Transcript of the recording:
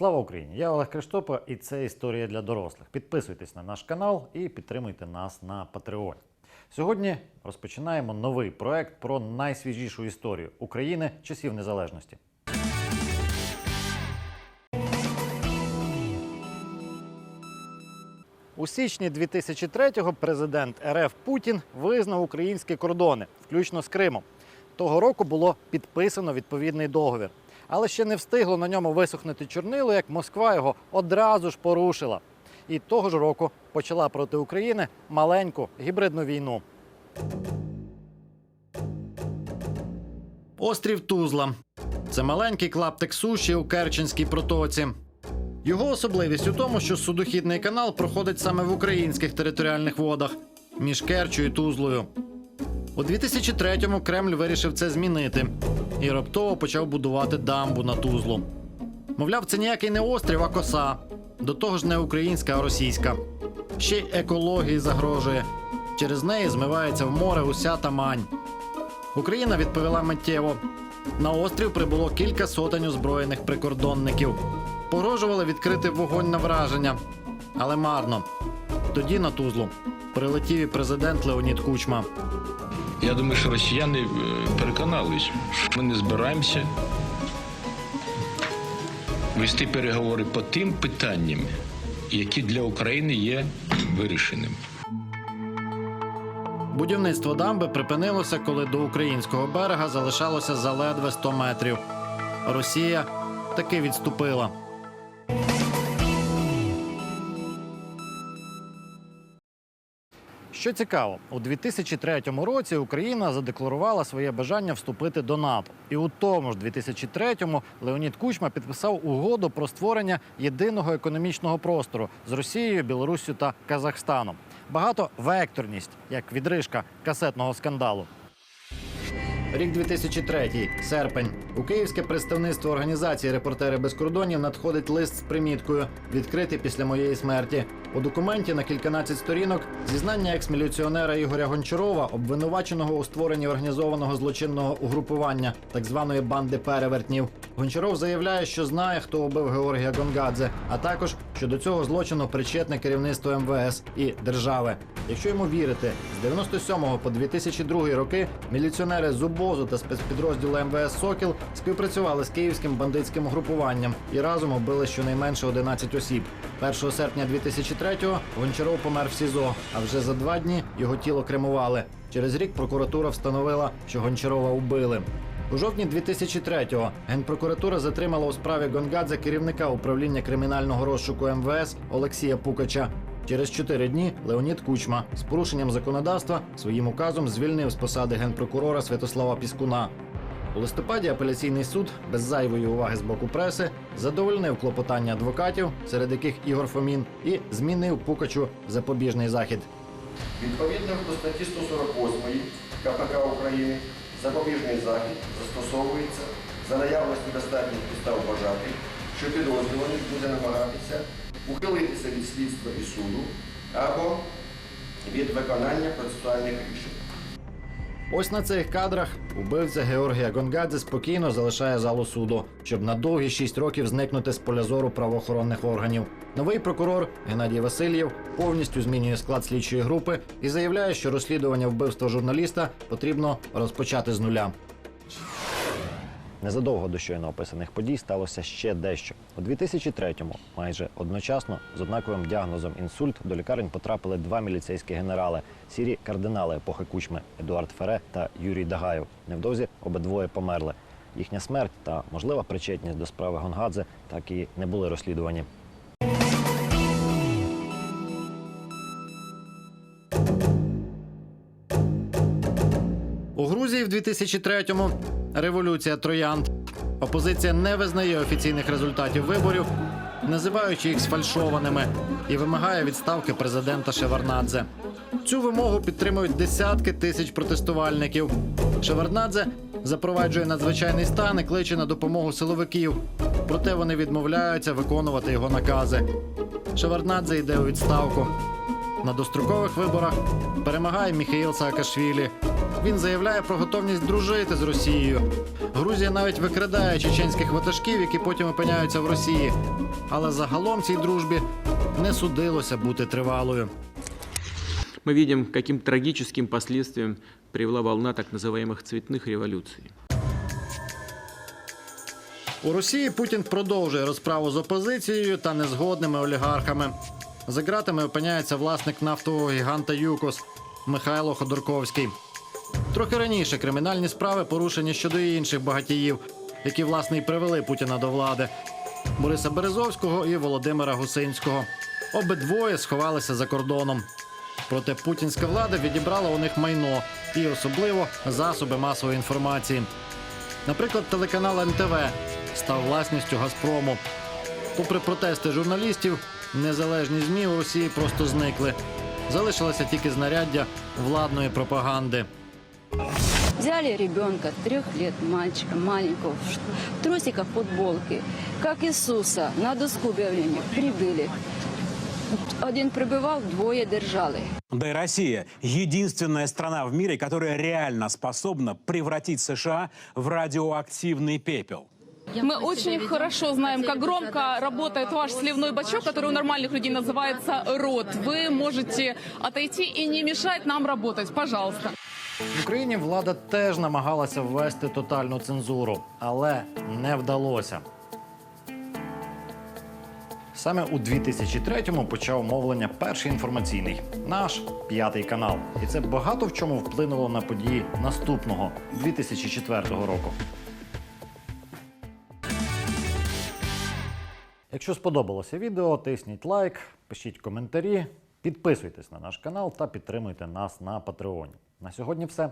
Слава Україні! Я Олег Криштопа, і це історія для дорослих. Підписуйтесь на наш канал і підтримуйте нас на Патреоні. Сьогодні розпочинаємо новий проект про найсвіжішу історію України часів незалежності. У січні 2003-го президент РФ Путін визнав українські кордони, включно з Кримом. Того року було підписано відповідний договір. Але ще не встигло на ньому висохнути чорнило, як Москва його одразу ж порушила. І того ж року почала проти України маленьку гібридну війну. Острів Тузла. Це маленький клаптик суші у Керченській протоці. Його особливість у тому, що судохідний канал проходить саме в українських територіальних водах між Керчою і Тузлою. У 2003-му Кремль вирішив це змінити і раптово почав будувати дамбу на Тузлу. Мовляв, це ніякий не острів, а коса. До того ж, не українська, а російська. Ще й екології загрожує. Через неї змивається в море уся Тамань. Україна відповіла миттєво. На острів прибуло кілька сотень озброєних прикордонників. Погрожували відкрити вогонь на враження, але марно. Тоді на Тузлу прилетів і президент Леонід Кучма. Я думаю, що росіяни е, переконались, що ми не збираємося вести переговори по тим питанням, які для України є вирішеними. Будівництво дамби припинилося, коли до українського берега залишалося заледве 100 метрів. Росія таки відступила. Що цікаво, у 2003 році Україна задекларувала своє бажання вступити до НАТО. І у тому ж 2003-му Леонід Кучма підписав угоду про створення єдиного економічного простору з Росією, Білоруссю та Казахстаном. Багатовекторність, як відрижка касетного скандалу. Рік 2003, серпень. У київське представництво організації Репортери без кордонів надходить лист з приміткою відкритий після моєї смерті. У документі на кільканадцять сторінок зізнання екс-міліціонера Ігоря Гончарова, обвинуваченого у створенні організованого злочинного угрупування так званої банди перевертнів. Гончаров заявляє, що знає, хто убив Георгія Гонгадзе, а також що до цього злочину причетне керівництво МВС і держави. Якщо йому вірити, з 97 по 2002 роки міліціонери з УБОЗу та спецпідрозділу МВС Сокіл співпрацювали з київським бандитським угрупуванням і разом убили щонайменше 11 осіб. 1 серпня 2003-го Гончаров помер в СІЗО, а вже за два дні його тіло кремували. Через рік прокуратура встановила, що Гончарова убили. У жовтні 2003-го генпрокуратура затримала у справі Гонгадзе керівника управління кримінального розшуку МВС Олексія Пукача. Через чотири дні Леонід Кучма з порушенням законодавства своїм указом звільнив з посади генпрокурора Святослава Піскуна. У листопаді апеляційний суд без зайвої уваги з боку преси задовольнив клопотання адвокатів, серед яких Ігор Фомін, і змінив Пукачу запобіжний захід. Відповідно до статті 148 КПК України запобіжний захід застосовується за наявності достатніх підстав вважати, що підозрюваний буде намагатися ухилитися від слідства і суду або від виконання процесуальних рішень. Ось на цих кадрах убивця Георгія Гонгадзе спокійно залишає залу суду, щоб на довгі шість років зникнути з поля зору правоохоронних органів. Новий прокурор Геннадій Васильєв повністю змінює склад слідчої групи і заявляє, що розслідування вбивства журналіста потрібно розпочати з нуля. Незадовго до щойно описаних подій сталося ще дещо. У 2003-му, майже одночасно, з однаковим діагнозом інсульт до лікарень потрапили два міліцейські генерали, сірі кардинали епохи Кучми Едуард Фере та Юрій Дагаєв. Невдовзі обидвоє померли. Їхня смерть та можлива причетність до справи Гонгадзе так і не були розслідувані. У Грузії в 2003-му революція троянд. Опозиція не визнає офіційних результатів виборів, називаючи їх сфальшованими, і вимагає відставки президента Шеварнадзе. Цю вимогу підтримують десятки тисяч протестувальників. Шеварнадзе запроваджує надзвичайний стан і кличе на допомогу силовиків. Проте вони відмовляються виконувати його накази. Шеварнадзе йде у відставку. На дострокових виборах перемагає Міхаїл Саакашвілі. Він заявляє про готовність дружити з Росією. Грузія навіть викрадає чеченських ватажків, які потім опиняються в Росії. Але загалом цій дружбі не судилося бути тривалою. Мы видим, к каким трагическим последствиям привела волна так называемых цветных революций. У Росії Путін продовжує розправу з опозицією та незгодними олігархами. За ґратами опиняється власник нафтового гіганта ЮКОС Михайло Ходорковський. Трохи раніше кримінальні справи порушені щодо інших багатіїв, які власне і привели Путіна до влади Бориса Березовського і Володимира Гусинського. Обидвоє сховалися за кордоном. Проте путінська влада відібрала у них майно і особливо засоби масової інформації. Наприклад, телеканал НТВ став власністю Газпрому. Попри протести журналістів, незалежні ЗМІ у Росії просто зникли. Залишилося тільки знаряддя владної пропаганди. Взяли ребенка, трех лет мальчика, маленького, в трусиках, футболке, как Иисуса, на доску объявления прибыли. Один прибывал, двое держали. Да и Россия – единственная страна в мире, которая реально способна превратить США в радиоактивный пепел. Мы очень хорошо знаем, как громко работает ваш сливной бачок, который у нормальных людей называется рот. Вы можете отойти и не мешать нам работать, пожалуйста. В Україні влада теж намагалася ввести тотальну цензуру, але не вдалося. Саме у 2003-му почав мовлення перший інформаційний наш п'ятий канал. І це багато в чому вплинуло на події наступного 2004 року. Якщо сподобалося відео, тисніть лайк, пишіть коментарі, підписуйтесь на наш канал та підтримуйте нас на Патреоні. На сьогодні все.